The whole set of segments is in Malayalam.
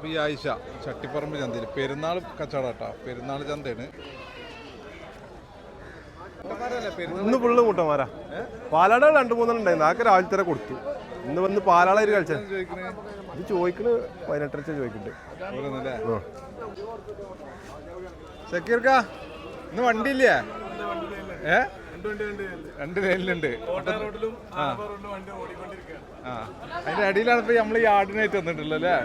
അപ്പോൾ ഈ ആയിഷ ചട്ടിപ്പറമ്പ് ചന്തയിൽ പെരുന്നാൾ കച്ചവടം കേട്ടോ പെരുന്നാൾ ചന്തയാണ്. ഇന്ന് ഫുള്ള് മുട്ടന്മാരാ പാലാട രണ്ട് മൂന്നെണ്ണം ഉണ്ടായിരുന്നു. ആക്കെ രാവിലെ തന്നെ കൊടുത്തു. ഇന്ന് വന്ന് പാലാളായിട്ട് കളിച്ച? ചോദിക്കണേ? ഇത് ചോദിക്കണ് പതിനെട്ടര ആ. ഷക്കീർക്ക ഇന്ന് വണ്ടിയില്ലേ. ഏ? രണ്ട് ലൈനിലുണ്ട് ആ. അതിന്റെ അടിയിലാണ് ഇപ്പൊ നമ്മൾ ഈ ആടിനായിട്ട് വന്നിട്ടുള്ളത് അല്ലേ?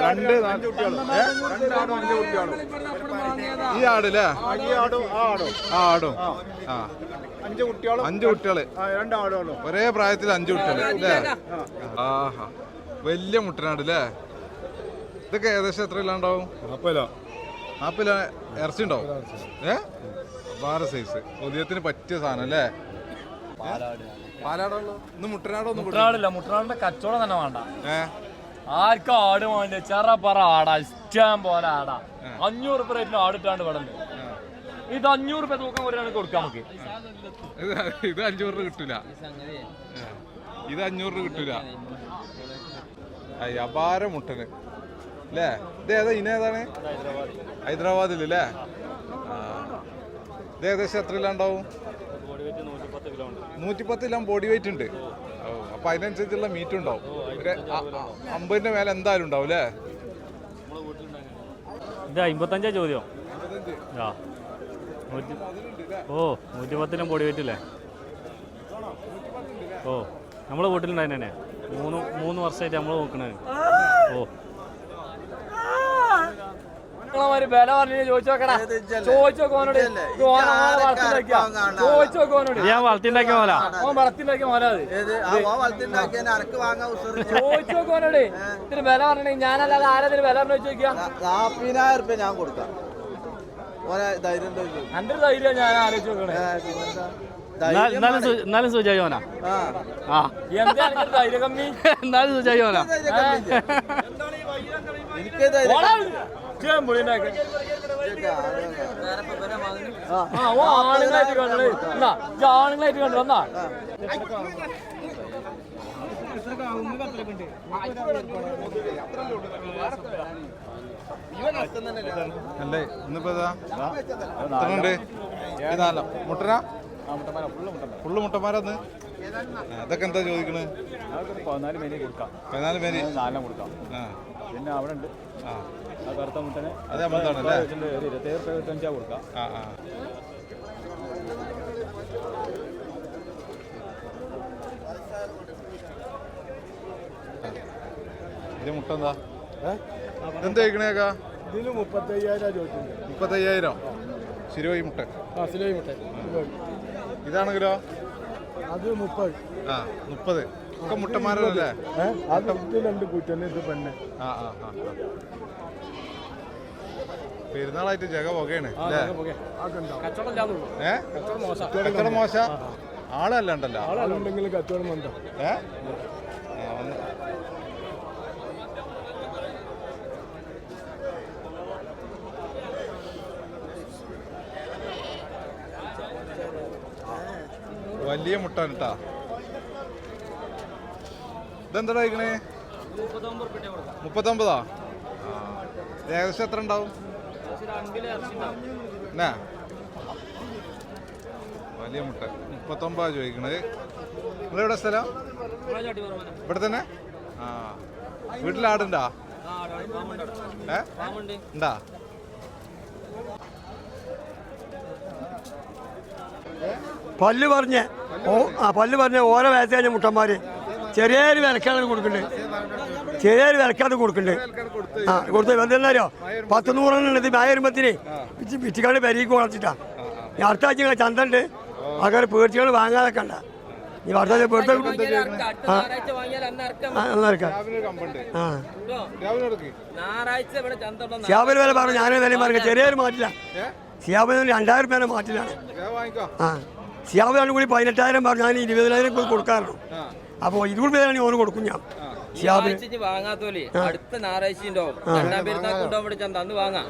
രണ്ട് കുട്ടികളും. ഈ ആടല്ലേ ആടും ആ അഞ്ച് കുട്ടികളും അഞ്ചു കുട്ടികൾ. രണ്ടാടുകളും ഒരേ പ്രായത്തിൽ അഞ്ചു കുട്ടികൾ. അല്ലേ? ആഹാ. വലിയ മുട്ടനാട് അല്ലേ? ഇതൊക്കെ ഏകദേശം എത്ര ഇല്ലാണ്ടാവും കുഴപ്പമില്ല നാപ്പില ഇറച്ചി ഉണ്ടാവും? ഏ? വേറെ സൈസ് ഉദയത്തിന് പറ്റിയ സാധനം അല്ലേ? പാലാടുള്ളൂ ഇന്ന് മുട്ടനാടോ ഒന്ന് പിടി- മുട്ടനാടില്ല മുട്ടനാടിന്റെ കച്ചവടം തന്നെ വേണ്ട. ഏ? ആർക്കും ആട് വേണ്ട? ചെറ പറ ആടാ ഇഷ്ടം പോലെ ആടാ. അഞ്ഞൂറ് റേറ്റിന് ആടിട്ടാണ്ട് വിടണ്ട് ഇത് അഞ്ഞൂറ് രൂപ തൂക്കം കൊടുക്കാം നമുക്ക്. ഇത് അഞ്ഞൂറ് രൂപ കിട്ടൂല. ഇത് അഞ്ഞൂറ് രൂപ കിട്ടൂല. അയ്യ അപാര മുട്ടന്. അല്ലേ ഇത് ഏതാ ഇനേതാണ് ഹൈദരാബാദിൽ അല്ലേ. ഇത് ഏകദേശം എത്ര ഇല്ലാണ്ടാവും നൂറ്റിപ്പത്ത് കിലോ ബോഡി വെയിറ്റ് ഉണ്ട്. ഓ അപ്പൊ അതിനനുസരിച്ചുള്ള മീറ്റ് ഉണ്ടാവും. ഒരു അ- അ- അമ്പതിന്റെ മേലെ എന്തായാലും ഉണ്ടാവും അല്ലേ ഇത് അമ്പത്തഞ്ചാ ചോദ്യം. ആ. നൂറ്റി ഓ നൂറ്റി പത്തിനും പൊടി പറ്റില്ലേ ഓ നമ്മളെ വീട്ടിലുണ്ടായിരുന്നേ. മൂന്ന് മൂന്ന് വർഷമായിട്ട് നമ്മൾ നോക്കണേ ഓ. നിങ്ങളമാര് വില പറഞ്ഞു ചോദിച്ചോക്കടാ ചോദിച്ചോക്കോനോട് ചോദിച്ചോക്കോനോട് ഇത് ഞാൻ വളർത്തിണ്ടാക്കിയ? മോല? ഓൻ വളർത്തിണ്ടാക്കിയ മോലാ അത്. ചോദിച്ചോക്കോനോട് ഇതിന് വില പറഞ്ഞേ ഞാനല്ലാതെ ആരാതിന് വില പറഞ്ഞു ചോദിക്കാം? നാപ്പതിനായിരം റുപ്യ ഞാൻ കൊടുക്കാം. ചോദിച്ചു. എന്റെ ഒരു ധൈര്യം ഞാൻ ആലോചിച്ച് നോക്കണേ. എന്നാലും സു- എന്നാലും സുജായി ഓനാ. ആ. ആ. എന്താണ് ഇങ്ങനെ ധൈര്യം കമ്മി? എന്നാലും സുജായി ആണുങ്ങളായിട്ട് കണ്ടത് എന്നാ ഇജ്ജ് ആണുങ്ങളായിട്ട് കണ്ടു. വന്നാ. അല്ലേ ഇന്നിപ്പോ നാല. മുട്ടനാ? ഫുള്ള് മുട്ടമാരന്ന് അതൊക്കെ എന്താ ചോദിക്കണേ? പതിനാല് മേനി കൊടുക്കാം. പതിനാല് മേനി? നാലെണ്ണം കൊടുക്കാം. ആ. പിന്നെ അവിടെ ഉണ്ട് ആ കറുത്ത മുട്ടന് അത് ഇരുപത്തേഴ് റുപ്യ ഇരുപത്തഞ്ചാ കൊടുക്കാം. ആ ആ. ഇത് മുട്ട എന്താ ഇതെന്താ കഴിക്കണേക്കാ ഇതിന് മുപ്പത്തയ്യായിരം ചോദിക്കുന്നത് മുപ്പത്തയ്യായിരം? ശരിയായി മുട്ട. ആ സിലോയി മുട്ട. ഇതാണെങ്കിലോ? അത് മുപ്പത്. ആ മുപ്പത്. ഒക്കെ മുട്ടന്മാരല്ലേ? ഇത് രണ്ട് കൂറ്റന്നെ ഇത് പെണ്ണ്. ആ ആ ആ ആ. പെരുന്നാളായിട്ട് ജഗ പുകയാണ് കച്ചവടം മോശ. ആളല്ല ഉണ്ടല്ലോ. ആളുണ്ടെങ്കിൽ കച്ചവടം ആ, വലിയ മുട്ടാണ് കേട്ടാ ഇതെന്താ കഴിക്കണേ മുപ്പത്തൊമ്പതാ? ഏകദേശം എത്ര ഉണ്ടാവും? വലിയ മുട്ട. മുപ്പത്തൊമ്പതാ ചോദിക്കണത്. നിങ്ങളെവിടെ സ്ഥലം? ഇവിടെ തന്നെ? ആ. വീട്ടിൽ ഏ? ഉണ്ടാ? പല്ല് പറഞ്ഞ് ആ പല്ല് പറഞ്ഞ് ഓരോ വയസ്സ് കഴിഞ്ഞ മുട്ടന്മാര്. ചെറിയൊരു വിലക്കാണ് കൊടുക്കുന്നുണ്ട് ചെറിയൊരു വിലക്കാണ് കൊടുക്കുന്നുണ്ട് ആ കൊടുത്ത് എന്തെന്നറിയോ പത്ത് നൂറെണ്ണം ഇത് മായരുമ്പത്തിന് പിറ്റിക്കാണ്ട് പെരീക്ക് വളർത്തിട്ടാ ഈ അടുത്ത ആഴ്ച ഇങ്ങനെ ചന്തണ്ട്. ആൾക്കാർ പേടിച്ചുകൾ വാങ്ങാതൊക്കെ കണ്ട ഈ അടുത്ത പേടിച്ച ആ ആ വില പറഞ്ഞു. ഞാനും വില പറഞ്ഞു. ചെറിയൊരു മാറ്റില്ല. ഏ? ശ്യാബിന് രണ്ടായിരം രൂപ മാറ്റിലാണ്. ഞാൻ ആ. ശ്യാബിനാണ് കൂടി പതിനെട്ടായിരം പറഞ്ഞു. ഞാൻ ഇരുപതിനായിരം കൂടി കൊടുക്കാറുള്ളൂ. അപ്പോൾ ഇരുപത് പേരാണ് ഓന് കൊടുക്കും ഞാൻ. അടുത്ത ഞായറാഴ്ച ഉണ്ടാവും അന്ന് വാങ്ങാം.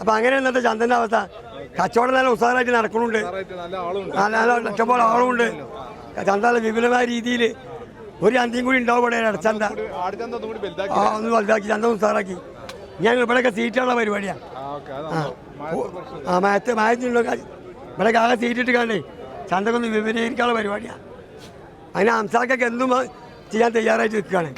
അപ്പൊ അങ്ങനെ ഇന്നത്തെ ചന്തന്റെ അവസ്ഥ. കച്ചവടം നല്ല ഉത്സാഹമായിട്ട് നടക്കുന്നുണ്ട്. നല്ല ആളുണ്ട്. നല്ല നല്ല ഇഷ്ടംപോലെ ആളുമുണ്ട് ചന്ത വിപുലമായ രീതിയിൽ ഒരു ചന്തയും കൂടി ഉണ്ടാവും ഇവിടെ ചന്ത. ഒന്നും കൂടി വലുതാക്കി. ആ ഒന്ന് വലുതാക്കി ചന്ത ഉത്സാഹമാക്കി ഞാൻ ഇവിടെയൊക്കെ സീറ്റുള്ള പരിപാടിയാണ് ആ മയത്ത് മയത്തിനുണ്ടോ ഇവിടെ ആകെ സീറ്റിട്ട് കണ്ടേ ചന്തക്കൊന്ന് വിപുലീകരിക്കാനുള്ള പരിപാടിയാണ് അതിന് അംസാക്കൊക്കെ എന്തും ചെയ്യാൻ തയ്യാറായിട്ട് നിൽക്കുകയാണ്.